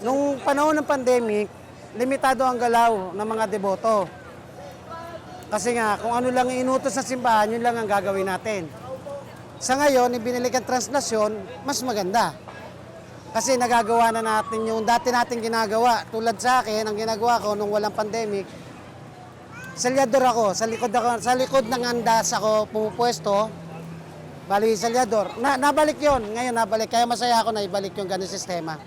Nung panahon ng pandemic, limitado ang galaw ng mga deboto. Kasi nga, kung ano lang inutos sa simbahan, yun lang ang gagawin natin. Sa ngayon, ibinalik ang translasyon, mas maganda. Kasi nagagawa na natin yung dati natin ginagawa. Tulad sa akin, ang ginagawa ko nung walang pandemic, salyador ako, sa likod ako, sa likod ng andas ako pumupwesto. Bali, salyador. Na, nabalik yon ngayon nabalik. Kaya masaya ako na ibalik yung ganun sistema.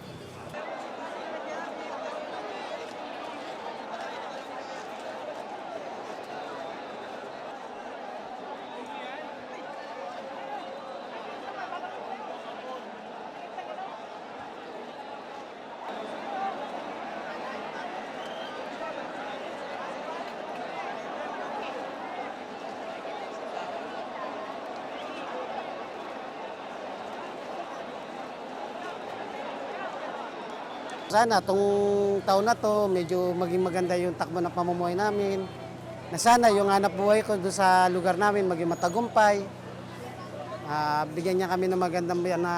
Sana tong taon na to, medyo maging maganda yung takbo ng pamumuhay namin. Na sana yung hanap buhay ko doon sa lugar namin maging matagumpay. Ah, bigyan niya kami ng magandang na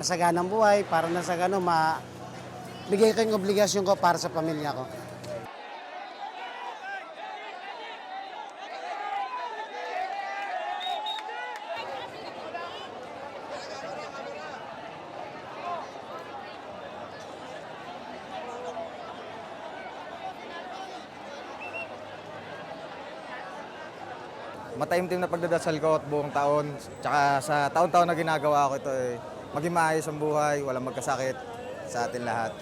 masaganang buhay para na sa gano ma bigay ko yung obligasyon ko para sa pamilya ko. Mataimtim na pagdadasal ko at buong taon. Tsaka sa taon-taon na ginagawa ko ito, eh, maging maayos ang buhay, walang magkasakit sa atin lahat.